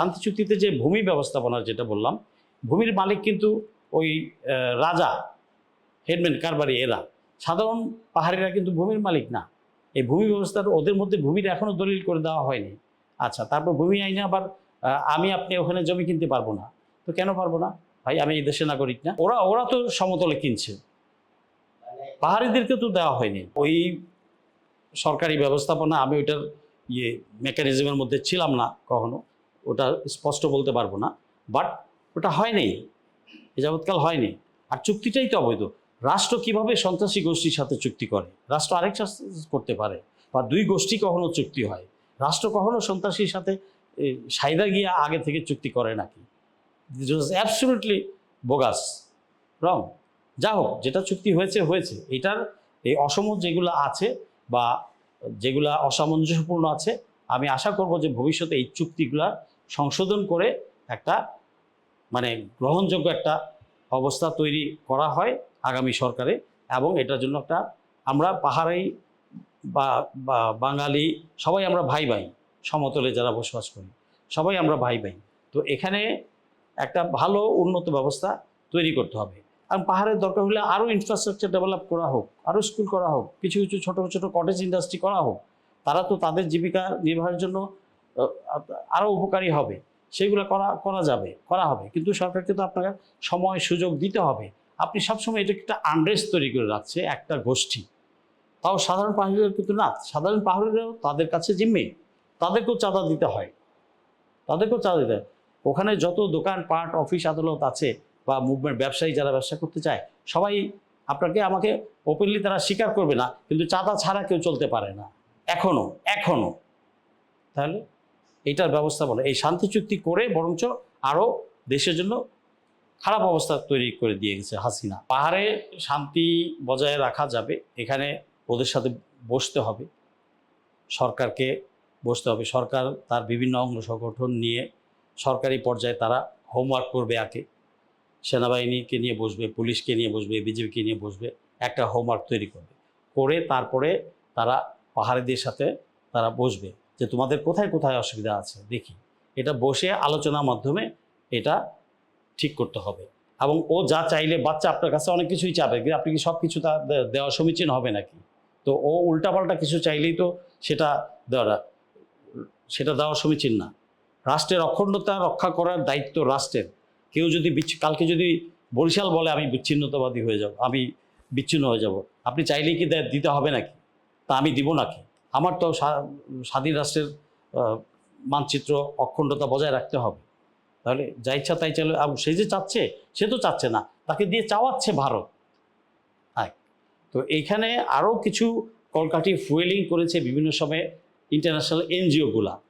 শান্তি চুক্তিতে যে ভূমি ব্যবস্থাপনার যেটা বললাম, ভূমির মালিক কিন্তু ওই রাজা, হেডম্যান, কারবারি, এরা। সাধারণ পাহাড়িরা কিন্তু ভূমির মালিক না। এই ভূমি ব্যবস্থার ওদের মধ্যে ভূমির এখনও দলিল করে দেওয়া হয়নি। আচ্ছা তারপর ভূমি আইনে আবার আমি আপনি ওখানে জমি কিনতে পারব না। তো কেন পারব না? ভাই, আমি এই দেশের নাগরিক না। ওরা ওরা তো সমতলে কিনছে। পাহাড়িদেরকে তো দেওয়া হয়নি। ওই সরকারি ব্যবস্থাপনা, আমি ওইটার ইয়ে মেকানিজমের মধ্যে ছিলাম না কখনো। ওটা স্পষ্ট বলতে পারব না বাট ওটা হয়নি, এ যাবৎকাল হয়নি। আর চুক্তিটাই তো অবৈধ। রাষ্ট্র কীভাবে সন্ত্রাসী গোষ্ঠীর সাথে চুক্তি করে? রাষ্ট্র আরেক করতে পারে, বা দুই গোষ্ঠী কখনো চুক্তি হয়? রাষ্ট্র কখনো সন্ত্রাসীর সাথে সাইদা গিয়া আগে থেকে চুক্তি করে নাকি? অ্যাবসলুটলি বোগাস রং যা হোক, যেটা চুক্তি হয়েছে হয়েছে। এটার এই অসম যেগুলো আছে, বা যেগুলা অসামঞ্জস্যপূর্ণ আছে, আমি আশা করব যে ভবিষ্যতে এই চুক্তিগুলা সংশোধন করে একটা মানে গ্রহণযোগ্য একটা অবস্থা তৈরি করা হয় আগামী সরকারে এবং এটার জন্য একটা আমরা পাহাড়ি বা বা বাঙালি সবাই আমরা ভাই ভাই সমতলে যারা বসবাস করি, সবাই আমরা ভাই ভাই তো এখানে একটা ভালো উন্নত ব্যবস্থা তৈরি করতে হবে। আর পাহাড়ের দরকার হলে আরও ইনফ্রাস্ট্রাকচার ডেভেলপ করা হোক আরও স্কুল করা হোক, কিছু কিছু ছোটো ছোটো কটেজ ইন্ডাস্ট্রি করা হোক, তারা তো তাদের জীবিকা নির্বাহের জন্য আরও উপকারী হবে। সেগুলো করা করা যাবে, করা হবে। কিন্তু সরকারকে তো আপনাকে সময়, সুযোগ দিতে হবে। আপনি সবসময় এটা একটা আন্ড্রেস তৈরি করে রাখছে, একটা গোষ্ঠী। তাও সাধারণ পাহাড়িরা কিন্তু না। সাধারণ পাহাড়িরাও তাদের কাছে জিম্মে। তাদেরকেও চাঁদা দিতে হয়। তাদেরকেও চাঁদা দিতে হয়। ওখানে যত দোকান, পাট, অফিস, আদালত আছে বা মুভমেন্ট ব্যবসায়ী যারা ব্যবসা করতে চায়, সবাই আপনাকে, আমাকে ওপেনলি তারা স্বীকার করবে না। কিন্তু চাঁদা ছাড়া কেউ চলতে পারে না। এখনও এখনও তাহলে এইটার ব্যবস্থাপনা এই শান্তি চুক্তি করে বরঞ্চ আরও দেশের জন্য খারাপ অবস্থা তৈরি করে দিয়ে গেছে হাসিনা। পাহাড়ে শান্তি বজায় রাখা যাবে, এখানে ওদের সাথে বসতে হবে। সরকারকে বসতে হবে। সরকার তার বিভিন্ন অঙ্গ সংগঠন নিয়ে সরকারি পর্যায়ে তারা হোমওয়ার্ক করবে আগে। সেনাবাহিনীকে নিয়ে বসবে, পুলিশকে নিয়ে বসবে বিজেপিকে নিয়ে বসবে, একটা হোমওয়ার্ক তৈরি করবে। করে তারপরে তারা পাহাড়িদের সাথে তারা বসবে। যে তোমাদের কোথায় কোথায় অসুবিধা আছে, দেখি। এটা বসে আলোচনার মাধ্যমে এটা ঠিক করতে হবে। এবং ও যা চাইলে বাচ্চা আপনার কাছে অনেক কিছুই চাবে, কিন্তু আপনি কি সব কিছু তা দেওয়া সমীচীন হবে নাকি? তো ও উল্টাপাল্টা কিছু চাইলেই তো সেটা দেওয়া সেটা দেওয়া সমীচীন না। রাষ্ট্রের অখণ্ডতা রক্ষা করার দায়িত্ব রাষ্ট্রের। কেউ যদি কালকে যদি বরিশাল বলে আমি বিচ্ছিন্নতাবাদী হয়ে যাব, আমি বিচ্ছিন্ন হয়ে যাব, আপনি চাইলেই কি দিতে হবে নাকি? তা আমি দিব নাকি? আমার তো স্বা- স্বাধীন রাষ্ট্রের মানচিত্র অখণ্ডতা বজায় রাখতে হবে। তাহলে যা ইচ্ছা তাই চাইলে সে যে চাচ্ছে, সে তো চাচ্ছে না। তাকে দিয়ে চাওয়াচ্ছে ভারত। হ্যাঁ তো এইখানে আরও কিছু কলকাঠি ফুয়েলিং করেছে বিভিন্ন সময়ে ইন্টারন্যাশনাল এনজিওগুলা।